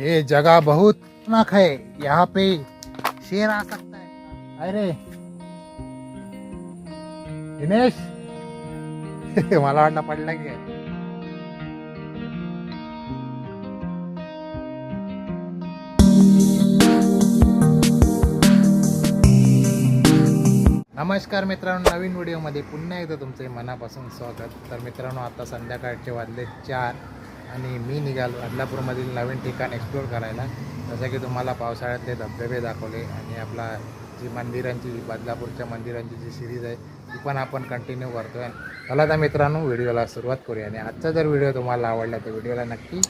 ये जगह बहुत खतरनाक है यहाँ पे शेर आ सकता है। अरे दिनेश? मला वाटलं पडला की नमस्कार मित्रांनो नवीन व्हिडिओमध्ये पुन्हा एकदा तुमचे मनापासून स्वागत. तर मित्रांनो आता संध्याकाळचे वाजले चार. आणि मी निघालो बदलापूरमधील नवीन ठिकाण एक्सप्लोर करायला. जसं की तुम्हाला पावसाळ्यातले धबधबे दाखवले आणि आपला जी मंदिरांची बदलापूरच्या मंदिरांची जी सिरीज आहे ती पण आपण कंटिन्यू करतो आहे चला तर मित्रांनो व्हिडिओला सुरुवात करूया. आणि आजचा जर व्हिडिओ तुम्हाला आवडला तर व्हिडिओला नक्की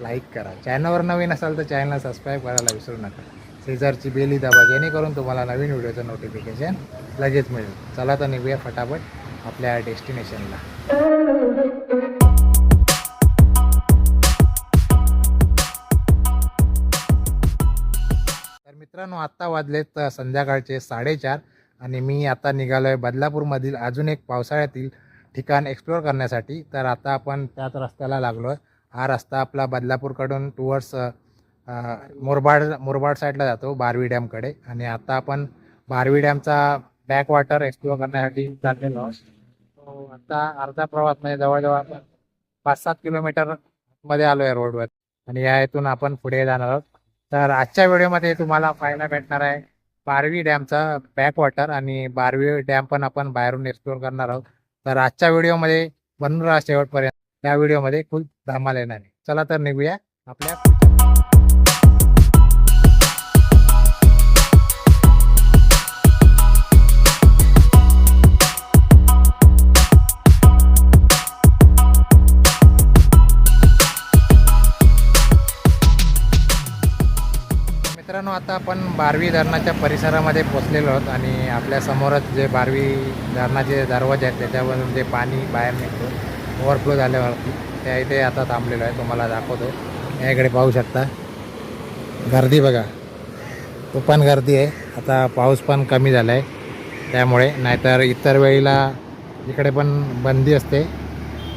लाईक करा. चॅनलवर नवीन असाल तर चॅनलला सबस्क्राईब करायला विसरू नका. शेजारची बेली दाबा जेणेकरून तुम्हाला नवीन व्हिडिओचं नोटिफिकेशन लगेच मिळेल. चला तर निघूया फटाफट आपल्या डेस्टिनेशनला मित्रांनो आत्ता वाजलेत संध्याकाळचे साडेचार आणि मी आता निघालो आहे बदलापूरमधील अजून एक पावसाळ्यातील ठिकाण एक्सप्लोअर करण्यासाठी. तर आता आपण त्याच रस्त्याला लागलो आहे हा रस्ता आपला बदलापूरकडून टुवर्ड्स मुरबाड मुरबाड साईडला जातो बारवी डॅमकडे. आणि आता आपण बारवी डॅमचा बॅक वॉटर एक्सप्लोअर करण्यासाठी चाललेलो आहोत. आता अर्धा प्रवास म्हणजे जवळजवळ आपण पाच सात किलोमीटरमध्ये आलो आहे रोडवर आणि या इथून आपण पुढे जाणार आहोत. तर आजच्या व्हिडिओमध्ये तुम्हाला पाहायला भेटणार आहे बारवी डॅमचा बॅकवॉटर आणि बारवी डॅम पण आपण बाहेरून एक्सप्लोअर करणार आहोत. तर आजच्या व्हिडिओमध्ये बनून राहा शेवटपर्यंत. या व्हिडिओमध्ये खूप धमाल येणार आहे. चला तर निघूया आपल्या आता आपण बारवी धरणाच्या परिसरामध्ये पोचलेलो आहोत आणि आपल्यासमोरच जे बारवी धरणाचे दरवाजे आहेत त्याच्यावरून जे पाणी बाहेर निघतो ओव्हरफ्लो झाल्यावरती त्या इथे आता थांबलेलो आहे. तुम्हाला दाखवतो. या इकडे पाहू शकता. गर्दी बघा. खूप पण गर्दी आहे. आता पाऊस पण कमी झाला आहे त्यामुळे नाहीतर इतर वेळेला इकडे पण बंदी असते.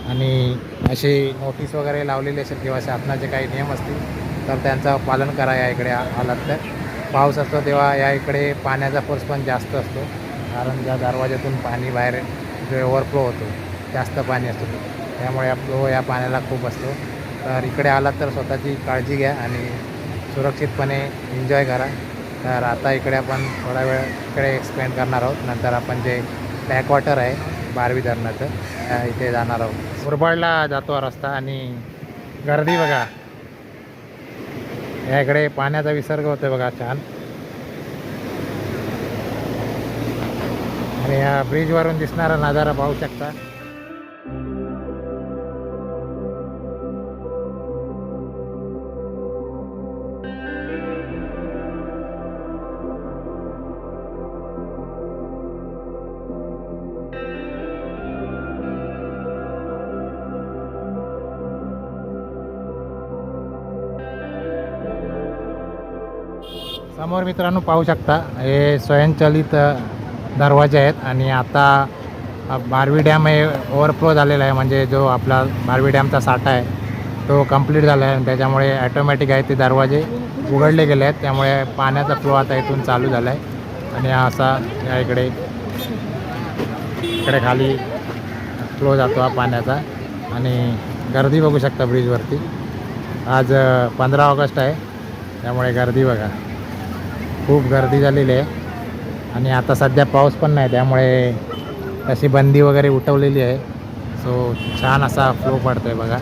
आणि अशी नोटीस वगैरे लावलेली असेल किंवा शासनाचे काही नियम असतील तर त्यांचं पालन करा या इकडे आलात तर. पाऊस असतो तेव्हा या इकडे पाण्याचा फोर्स पण जास्त असतो. कारण ज्या दरवाज्यातून पाणी बाहेर जो ओव्हरफ्लो होतो जास्त पाणी असतो. त्यामुळे फ्लो या पाण्याला खूप असतो. तर इकडे आलात तर स्वतःची काळजी घ्या आणि सुरक्षितपणे एन्जॉय करा. तर आता इकडे आपण थोडा वेळ इकडे एक्सप्लेन करणार आहोत. नंतर आपण जे बॅकवॉटर आहे बारवी धरणाचं इथे जाणार आहोत. मुरबाडला जातो हा रस्ता आणि गर्दी बघा. याकडे पाण्याचा विसर्ग होतोय बघा छान. आणि या ब्रिजवरून दिसणारा नजारा पाहू शकता. मित्रांनो पाहू शकता हे स्वयंचलित दरवाजे आहेत आणि आता बारवी डॅम हे ओव्हरफ्लो झालेला आहे. म्हणजे जो आपला बारवी डॅमचा साठा आहे तो कंप्लीट झाला आहे. आणि त्याच्यामुळे ॲटोमॅटिक आहे ते दरवाजे उघडले गेले आहेत. त्यामुळे पाण्याचा फ्लो आता इथून चालू झाला आहे. आणि असा या इकडे इकडे खाली फ्लो जातो हा पाण्याचा. आणि गर्दी बघू शकता ब्रिजवरती आज पंधरा ऑगस्ट आहे. त्यामुळे गर्दी बघा. खूप गर्दी झालेली आहे. आणि आता सध्या पाऊस पण नाही त्यामुळे तशी बंदी वगैरे उठवलेली आहे. सो छान असा फ्लो पडतो आहे बघा.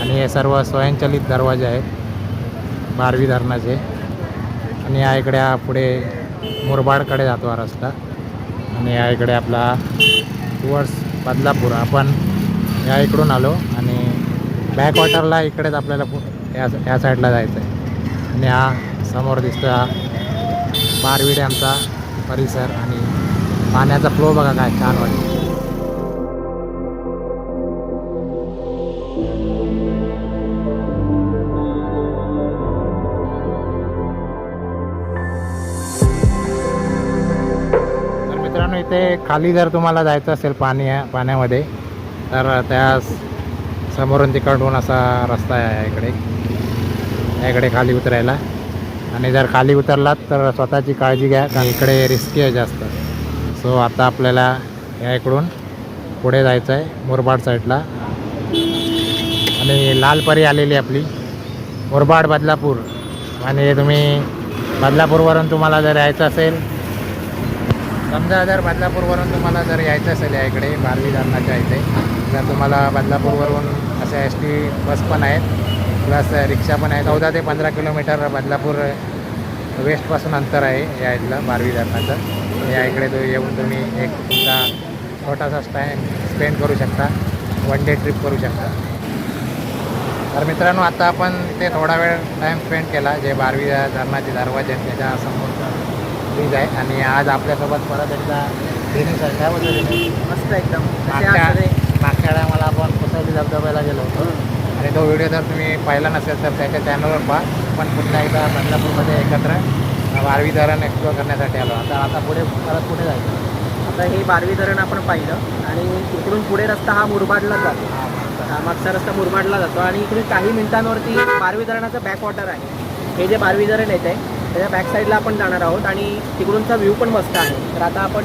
आणि हे सर्व स्वयंचलित दरवाजे आहेत बारवी धरणाचे. आणि या इकडे हा पुढे मुरबाडकडे जातो हा रस्ता. आणि या इकडे आपला टुवर्ड्स बदलापूर. आपण या इकडून आलो आणि बॅकवॉटरला इकडेच आपल्याला या या साईडला जायचं आहे आणि हा समोर दिसतो हा बारवी डॅमचा परिसर आणि पाण्याचा फ्लो बघा काय छान वाटतो. तर मित्रांनो इथे खाली जर तुम्हाला जायचं असेल पाणी पाण्यामध्ये तर त्या समोरून तिकडून असा रस्ता आहे इकडे. याकडे खाली उतरायला. आणि जर खाली उतरलात तर स्वतःची काळजी घ्या कारण इकडे रिस्की आहे जास्त. सो आता आपल्याला या इकडून पुढे जायचं आहे मुरबाड साईडला आणि लालपरी आलेली आपली मुरबाड बदलापूर. आणि तुम्ही बदलापूरवरून तुम्हाला जर यायचं असेल समजा जर बदलापूरवरून तुम्हाला जर यायचं असेल या इकडे बारवी धरणाच्या इथे तर तुम्हाला बदलापूरवरून अशा एस टी बस पण आहेत. प्लस रिक्षा पण आहे. चौदा ते पंधरा किलोमीटर बदलापूर वेस्टपासून अंतर आहे या इथलं बारवी धरणाचं. या इकडे तो येऊन तुम्ही एक तुमचा छोटासा टाईम स्पेंड करू शकता. वन डे ट्रिप करू शकता. तर मित्रांनो आता आपण इथे थोडा वेळ टाईम स्पेंड केला जे बारवी धरणाचे दरवाजे आहेत त्याच्या समोरचं ब्रिज आहे. आणि आज आपल्यासोबत परत एकदा काय बोलतो दिनेश? मस्त एकदम. मागच्या? मागच्या वेळेला आपण कुसवली धबधब्याला गेलो होतो. आणि तो व्हिडिओ जर तुम्ही पाहिला नसेल तर त्याच्या चॅनलवर पहा. पण पुन्हा एकदा बदलापूरमध्ये एकत्र बारवी धरण एक्सप्लोअर करण्यासाठी आलो. आता आता पुढे परत कुठे जायचं. आता हे बारवी धरण आपण पाहिलं आणि इकडून पुढे रस्ता हा मुरबाडला जातो. हा मागचा रस्ता मुरबाडला जातो आणि इकडे काही मिनिटांवरती बारवी धरणाचं बॅकवॉटर आहे. हे जे बारवी धरण येत आहे त्याच्या बॅक साईडला आपण जाणार आहोत आणि तिकडूनचा व्ह्यू पण मस्त आहे. तर आता आपण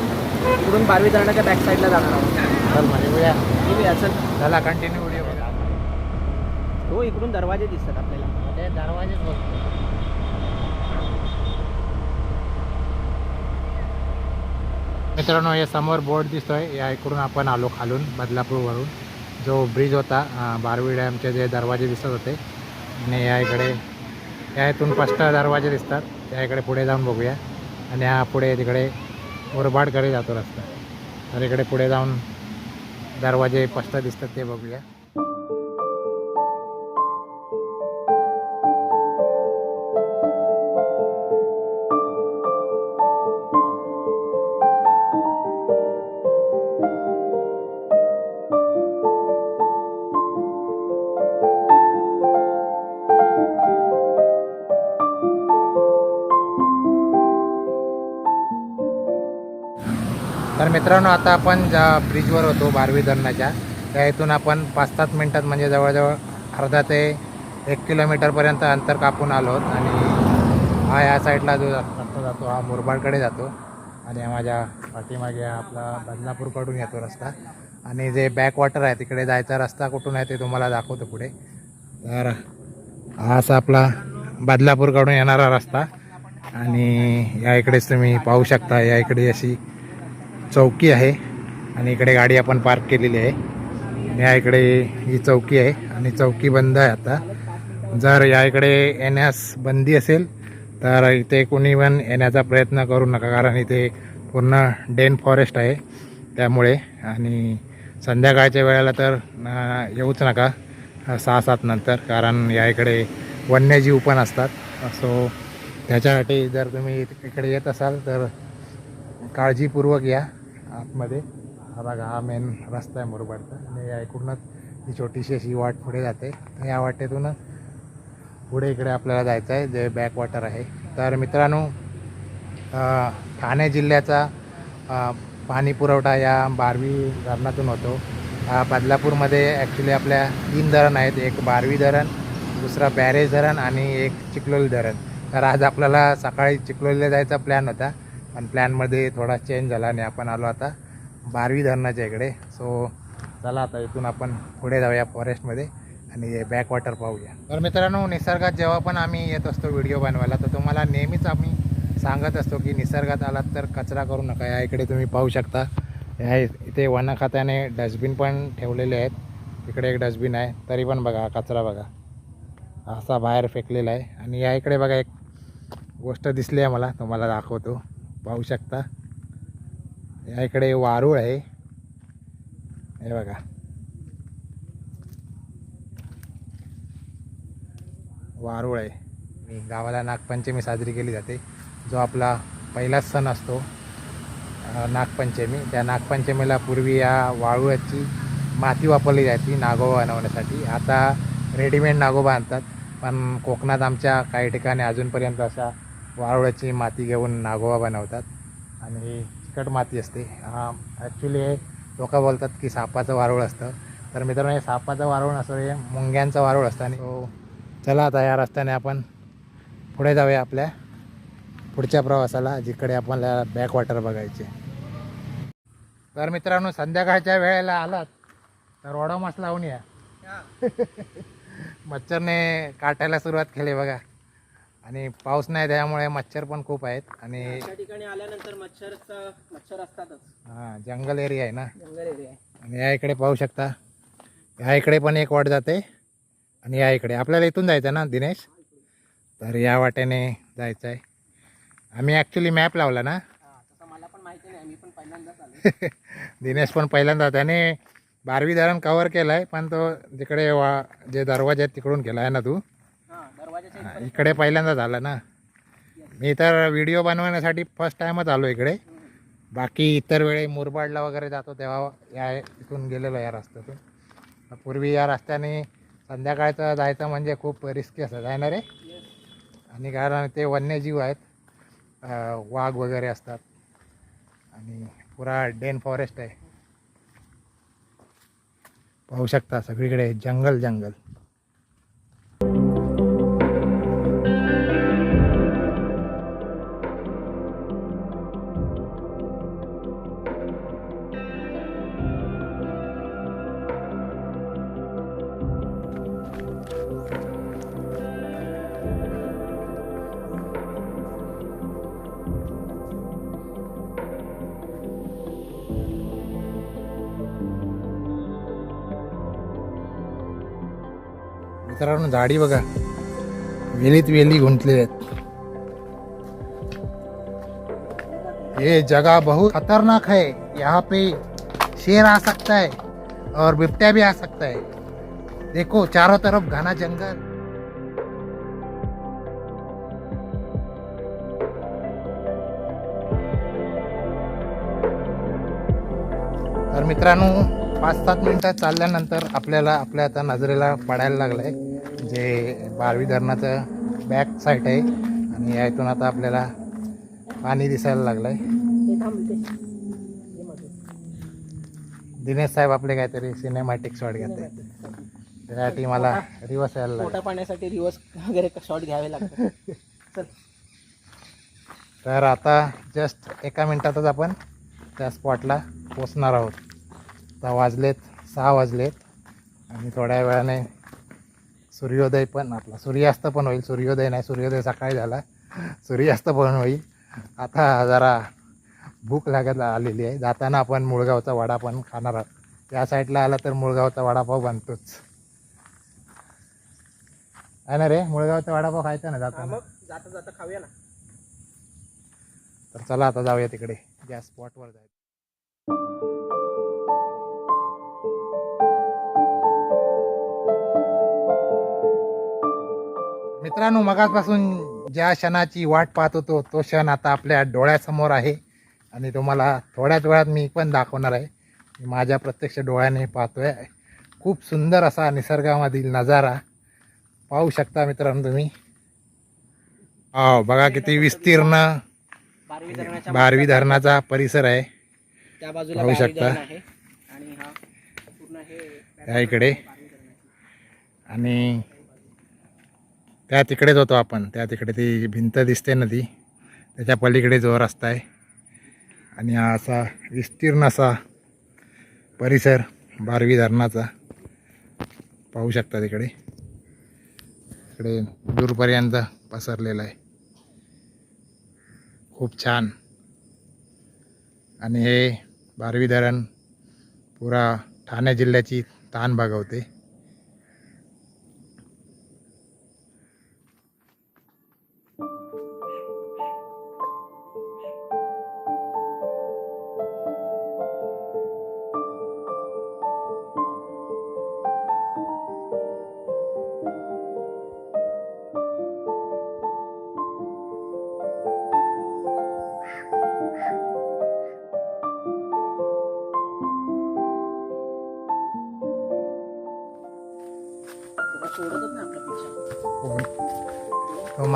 इकडून बारवी धरणाच्या बॅक साईडला जाणार आहोत. चल म्हणजे चल. झाला कंटिन्यू हो इकडून दरवाजे दिसतात आपल्याला. ते दरवाजेच बघतो. मित्रांनो हे समोर बोर्ड दिसतोय. या इकडून आपण आलो खालून बदलापूरवरून. जो ब्रिज होता अं, बारवी डॅमचे जे दरवाजे दिसत होते. आणि या इकडे या इथून स्पष्ट दरवाजे दिसतात. त्या इकडे पुढे जाऊन बघूया. आणि हा पुढे तिकडे मुरबाडकडे जातो रस्ता. तर इकडे पुढे जाऊन दरवाजे स्पष्ट दिसतात ते बघूया. मित्रांनो आता आपण ज्या ब्रिजवर होतो बारवी धरणाच्या त्या इथून आपण पाच सात मिनटात म्हणजे जवळजवळ अर्धा ते एक किलोमीटरपर्यंत अंतर कापून आलो आणि हा या साईडला जो रस्ता जातो हा मुरबाडकडे जातो आणि माझ्या पाठीमागे आपला बदलापूरकडून येतो रस्ता. आणि जे बॅकवॉटर आहे तिकडे जायचा रस्ता कुठून आहे ते तुम्हाला दाखवतो पुढे. तर हा असा आपला बदलापूरकडून येणारा रस्ता. आणि या इकडेच तुम्ही पाहू शकता या इकडे अशी चौकी आहे आणि इकडे गाडी आपण पार्क केलेली आहे. आणि या इकडे ही चौकी आहे आणि चौकी बंद आहे आता. जर या इकडे येण्यास बंदी असेल तर इथे कोणी पण येण्याचा प्रयत्न करू नका कारण इथे पूर्ण डेन फॉरेस्ट आहे त्यामुळे. आणि संध्याकाळच्या वेळेला तर येऊच नका सहा सात नंतर कारण या इकडे वन्यजीव पण असतात. सो त्याच्यासाठी जर तुम्ही इकडे येत असाल तर काळजीपूर्वक या. आतमध्ये. हा बघा हा मेन रस्ता आहे मुरबाडचा. आणि या इकडूनच ही छोटीशी अशी वाट पुढे जाते. तर या वाटेतूनच पुढे इकडे आपल्याला जायचं आहे जे बॅक वॉटर आहे. तर मित्रांनो ठाणे जिल्ह्याचा पाणी पुरवठा या बारवी धरणातून होतो. बदलापूरमध्ये ॲक्च्युली आपल्या तीन धरण आहेत. एक बारवी धरण दुसरा बॅरेज धरण आणि एक चिखलोली धरण. तर आज आपल्याला सकाळी चिखलोलीला जायचा प्लॅन होता. पण प्लॅनमध्ये थोडा चेंज झाला आणि आपण आलो आता बारवी धरणाच्या इकडे. सो चला आता इथून आपण पुढे जाऊया फॉरेस्टमध्ये आणि बॅक वॉटर पाहूया. तर मित्रांनो निसर्गात जेव्हा पण आम्ही येत असतो व्हिडिओ बनवायला तर तुम्हाला नेहमीच आम्ही सांगत असतो की निसर्गात आलात तर कचरा करू नका. या इकडे तुम्ही पाहू शकता. ह्या इथे वनखात्याने डस्टबिन पण ठेवलेले आहेत. इकडे एक डस्टबिन आहे. तरी पण बघा कचरा बघा. असा बाहेर फेकलेला आहे. आणि या इकडे बघा एक गोष्ट दिसली आहे मला तुम्हाला दाखवतो. पाहू शकता. या इकडे वारूळ आहे. हे बघा. वारूळ आहे. मी गावाला नागपंचमी साजरी केली जाते. जो आपला पहिलाच सण असतो नागपंचमी. त्या नागपंचमीला पूर्वी या वाळूची माती वापरली जायची नागोबा बनवण्यासाठी. आता रेडीमेड नागोबा आणतात. पण कोकणात आमच्या काही ठिकाणी अजूनपर्यंत अशा वाळूची माती घेऊन नागोबा बनवतात. आणि ही चिकट माती असते. हा ॲक्च्युली हे लोक बोलतात की सापाचं वारूळ असतं. तर मित्रांनो हे सापाचं वारूळ नसतं हे मुंग्यांचं वारूळ असतं. आणि तो चला आता या रस्त्याने आपण पुढे जाऊया आपल्या पुढच्या प्रवासाला जिकडे आपल्याला बॅक वॉटर बघायचे. तर मित्रांनो संध्याकाळच्या वेळेला आलात तर ओडोमास लावून या. मच्छरने काटायला सुरुवात केली बघा. आणि पाऊस नाही त्यामुळे मच्छर पण खूप आहेत आणि अशा ठिकाणी आल्यानंतर मच्छरचं मच्छर असतातच. हां जंगल एरिया आहे ना? जंगल एरिया आहे. आणि या इकडे पाहू शकता. ह्या इकडे पण एक वाट जाते आणि या इकडे. आपल्याला इथून जायचं ना दिनेश? तर या वाटेने जायचं आहे आम्ही ॲक्च्युली मॅप लावला ना? तसं मला पण माहिती नाही मी पण पहिल्यांदाच आलो दिनेश पण पहिल्यांदा त्याने बारवी धरण कवर केलं आहे पण तो जिकडे वा जे दरवाजे आहेत तिकडून केला आहे ना तू? हा, इकडे पहिल्यांदा झालं ना. मी तर व्हिडिओ बनवण्यासाठी फर्स्ट टाईमच आलो इकडे. बाकी इतर वेळी मुरबाडला वगैरे जातो तेव्हा या इथून गेलेलो या रस्त्यातून. पूर्वी या रस्त्याने संध्याकाळचं जायचं म्हणजे खूप रिस्की असतं आहे ना रे? आणि कारण ते वन्यजीव आहेत. वाघ वगैरे असतात. आणि पुरा डेन फॉरेस्ट आहे. पाहू शकता सगळीकडे जंगल जंगल. झाडी बघा. वेलीत वेली गुंतलेली आहेत. हे जगा बहुत खतरनाक है यहाँ पे शेर आ सकता है और बिबट्या भी आ सकता है. देखो चारों तरफ घना जंगल. तर मित्रांनो पाच सात मिनटात चालल्यानंतर आपल्याला आपल्या आता नजरेला पडायला लागलाय. जे बारवी धरणाचं बॅक साईड आहे आणि यातून आता आपल्याला पाणी दिसायला लागलं आहे. ये. दिनेश साहेब आपले काहीतरी सिनेमॅटिक शॉट घेत आहेत त्यासाठी मला रिवर्स यायला लागलं. पोटा पाण्यासाठी रिवर्स वगैरे शॉट घ्यावे लागतात. चल. तर आता जस्ट एका मिनिटातच आपण त्या स्पॉटला पोचणार आहोत. आता वाजलेत सहा वाजलेत. आणि थोड्या वेळाने सूर्योदय पण आपला. सूर्यास्त पण होईल. सूर्योदय नाही सूर्योदय सकाळी झाला? सूर्यास्त पण होईल. आता जरा भूक लागत आलेली आहे. जाताना आपण मुळगावचा वडा पण खाणार आहोत. या साईडला आला तर मुळगावचा वडापाव बनतोच. आहे ना रे? मुळगावचा वडापाव खायचा ना जाताना? जाता जाता खाऊया ना. तर चला आता जाऊया तिकडे. गॅस स्पॉटवर जायचं. मित्रांनो मगापासून ज्या क्षणाची वाट पाहत होतो तो क्षण आता आपल्या डोळ्यासमोर आहे. आणि तुम्हाला थोड्याच वेळात मी पण दाखवणार आहे. माझ्या प्रत्यक्ष डोळ्याने पाहतोय. खूप सुंदर असा निसर्गामधील नजारा. पाहू शकता मित्रांनो तुम्ही. हो बघा किती विस्तीर्ण बारवी धरणाचा परिसर आहे. त्या बाजूला पाहू शकता. आहे. आणि इकडे. आणि त्या तिकडेच होतो आपण. त्या तिकडे ती भिंत दिसते नदी त्याच्या पलीकडे जो रस्ता आहे. आणि हा असा विस्तीर्ण असा परिसर बारवी धरणाचा. पाहू शकता तिकडे. इकडे दूरपर्यंत पसरलेला आहे. खूप छान. आणि हे बारवी धरण पुरा ठाणे जिल्ह्याची ताण भागवते.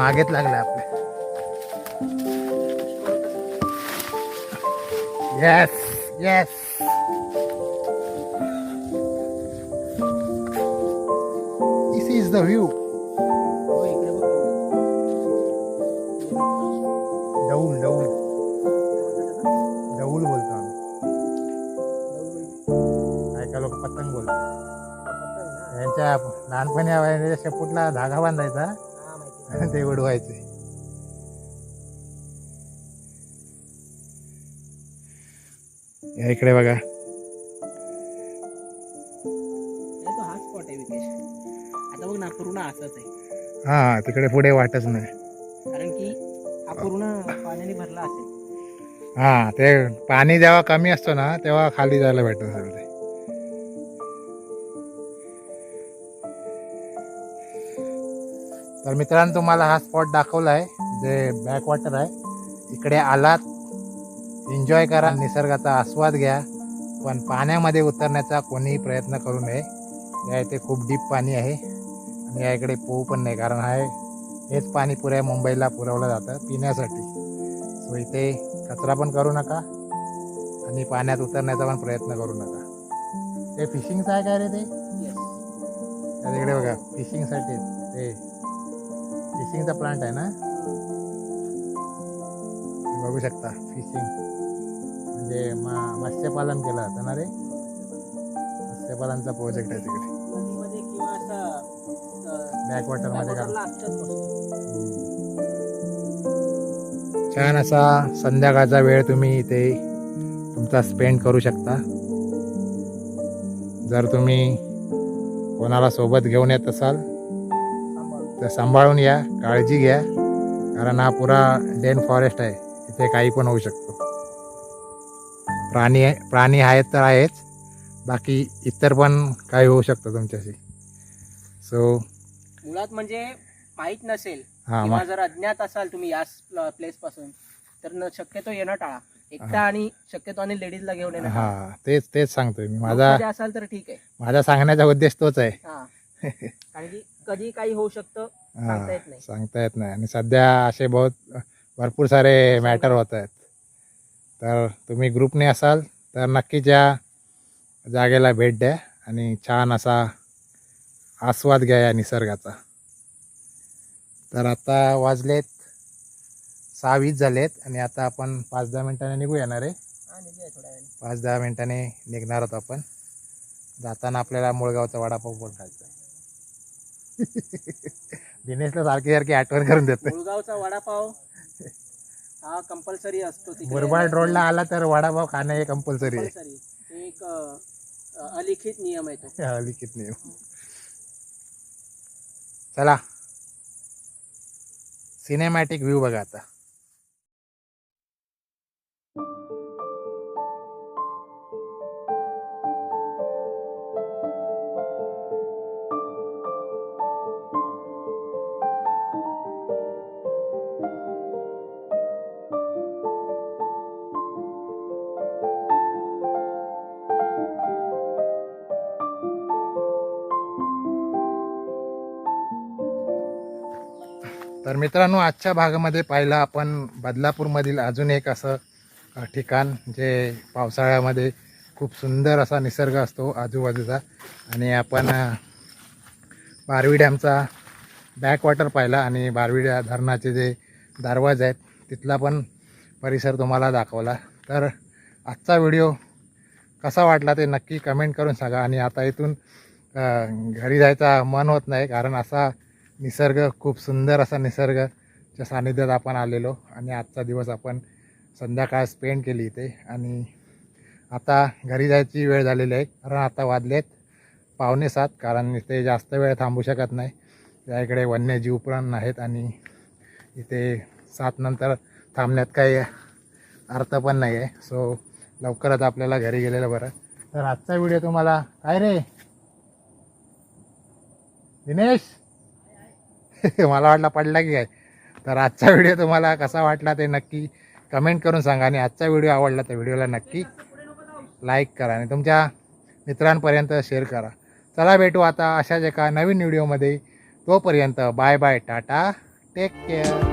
मागेच लागला आपल्या. Yes yes this is the view डौल डौल डौल बोलतो आम्ही. ऐका लोक पतंग बोलतो. यांच्या लहानपणी शेपूटला धागा बांधायचा. तो आहे विकेश. आता बघ हा तिकडे पुढे वाटच नाही. कारण की हा पूर्ण पाण्याने भरला असेल. हा ते पाणी जेव्हा कमी असतो ना तेव्हा खाली जायला भेटत असेल ते. तर मित्रांनो तुम्हाला हा स्पॉट दाखवला आहे जे बॅक वॉटर आहे. इकडे आलात एन्जॉय करा निसर्गाचा आस्वाद घ्या पण पाण्यामध्ये उतरण्याचा कोणीही प्रयत्न करू नये. या इथे खूप डीप पाणी आहे आणि या इकडे पोहू पण नाही कारण हा हेच पाणी पुऱ्या मुंबईला पुरवलं जातं पिण्यासाठी. सो इथे कचरा पण करू नका आणि पाण्यात उतरण्याचा पण प्रयत्न करू नका. ते फिशिंगचं आहे काय रे ते? तिकडे बघा फिशिंगसाठी ते फिशिंगचा प्लांट आहे ना? बघू शकता फिशिंग म्हणजे मा मत्स्यपालन केलं जातं ना रे? मत्स्यपालनचा प्रोजेक्ट आहे तिकडे. नदीमध्ये किंवा असं बॅक वॉटरमध्ये का? बॅकवॉटरला असतंच गोष्टी. छान असा संध्याकाळचा वेळ तुम्ही इथे तुमचा स्पेंड करू शकता. जर तुम्ही कोणाला सोबत घेऊन येत असाल. तर सांभाळून या काळजी घ्या. कारण हा पुरा डेन फॉरेस्ट आहे. इथे काही पण होऊ शकतो. प्राणी प्राणी आहेत तर आहेच. बाकी इतर पण काही होऊ शकतं तुमच्याशी. सो मुळात म्हणजे माहीत नसेल हां किंवा जर अज्ञात असाल तुम्ही या प्लेस पासून तर शक्यतो येणं टाळा. एकटा आणि शक्यतो आणि लेडीजला घेऊन येणं. हां तेच तेच सांगतोय मी. माझा असाल तर ठीक आहे. माझा सांगण्याचा उद्देश तोच आहे. हा. कारण की कधी काही होऊ शकतं सांगता येत नाही. सांगता येत नाही. आणि सध्या असे बहुत भरपूर सारे मॅटर होत आहेत तर तुम्ही ग्रुपने असाल तर नक्कीच या जागेला भेट द्या आणि छान असा आस्वाद घ्या या निसर्गाचा. तर आता वाजलेत सहा वीस झालेत आणि आता आपण पाच दहा मिनिटांनी निघू येणार आहे. पाच दहा मिनिटांनी निघणार आहोत आपण. जाताना आपल्याला मुळगावचा वडापाव पण खायचा दिनेशला सारखी सारखी आठवण करून देतो मुळगावचा वडापाव हा कंपल्सरी असतो तिकडे. मुरबाड रोडला आला तर वडापाव खाणं हे कंपल्सरी आहे. Compulsory. एक अ, अलिखित नियम आहे तो. हा, लिखित नियम. चला. सिनेमॅटिक व्ह्यू बघा आता. तर मित्रांनो आजच्या भागामध्ये पाहिलं आपण बदलापूरमधील अजून एक असं ठिकाण जे पावसाळ्यामध्ये खूप सुंदर असा निसर्ग असतो आजूबाजूचा. आणि आपण बारवी डॅमचा बॅकवॉटर पाहिला आणि बारवी धरणाचे जे दरवाजे आहेत तिथला पण परिसर तुम्हाला दाखवला. तर आजचा व्हिडिओ कसा वाटला ते नक्की कमेंट करून सांगा. आणि आता इथून घरी जायचा मन होत नाही कारण असा निसर्ग खूप सुंदर असा निसर्गच्या सानिध्यात आपण आलेलो आणि आजचा दिवस आपण संध्याकाळ स्पेंड केली इथे. आणि आता घरी जायची वेळ झालेली आहे. कारण आता वाजलेत पावणे सात कारण इथे जास्त वेळ थांबू शकत नाही. या इकडे वन्यजीव पण आहेत आणि इथे सात नंतर थांबण्यात काही अर्थ पण नाही आहे. सो लवकरच आपल्याला घरी गेलेलं बरं. तर आजचा व्हिडिओ तुम्हाला काय रे? दिनेश? मला वाटला पडला की काय. तर आजचा व्हिडिओ तुम्हाला कसा वाटला ते नक्की कमेंट करून सांगा आणि आजचा व्हिडिओ आवडला तर व्हिडिओला नक्की लाईक करा आणि तुमच्या मित्रांपर्यंत शेअर करा. चला भेटू आता अशाच एका नवीन व्हिडिओमध्ये तोपर्यंत bye bye tata take care